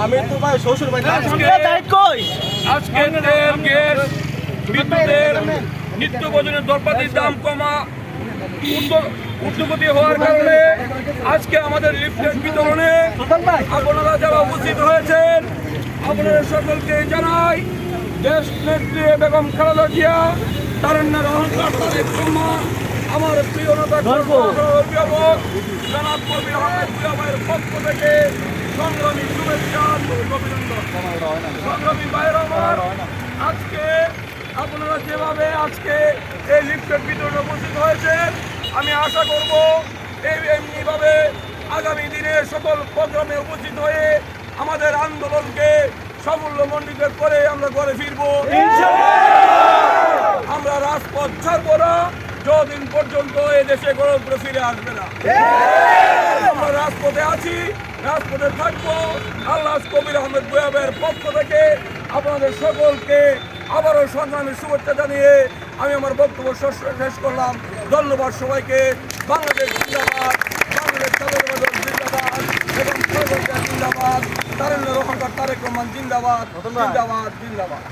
আমি তো ভাই শ্বশুর ভাই আজকে তেল গ্যাস বিদ্যুতের নিত্য প্রয়োজনীয় দ্রব্যাদির দাম কমা হওয়ার কারণে আজকে আমাদের লিফলেট বিতরণে আপনারা যারা উপস্থিত হয়েছেন আপনাদের সকলকে জানাই দেশ নেত্রী বেগম খালেদা জিয়া তারেন্নার অহংকার তারেক আমার প্রিয় নেতা অভিভাবক জনাব কবির আহমেদ প্রিয় পক্ষ থেকে সংগ্রামী শুভেচ্ছা অভিনন্দন। সংগ্রামী আমার, আজকে আপনারা যেভাবে আজকে এই লিফটের ভিতরে উপস্থিত হয়েছেন, আমি আশা করব এই এমনিভাবে আগামী দিনে সকল প্রোগ্রামে উপস্থিত হয়ে আমাদের আন্দোলনকে সাফল্যমণ্ডিত করে আমরা ঘরে ফিরবো। আমরা রাজপথ ছাড়বো না, যতদিন পর্যন্ত এই দেশে গণতন্ত্র ফিরে আসবে না। রাজপথে আছি রাজপথে থাকব। আল্লাহ কবির আহমেদ বুয়াবের পক্ষ থেকে আপনাদের সকলকে আবারও সংগ্রামের শুভেচ্ছা জানিয়ে আমি আমার বক্তব্য শেষ- করলাম। ধন্যবাদ সবাইকে। বাংলাদেশ জিন্দাবাদ বাংলাদেশ জিন্দাবাদ এবং জিন্দাবাদ তারেন্দ্র রহমান তারেক রহমান জিন্দাবাদ জিন্দাবাদ জিন্দাবাদ।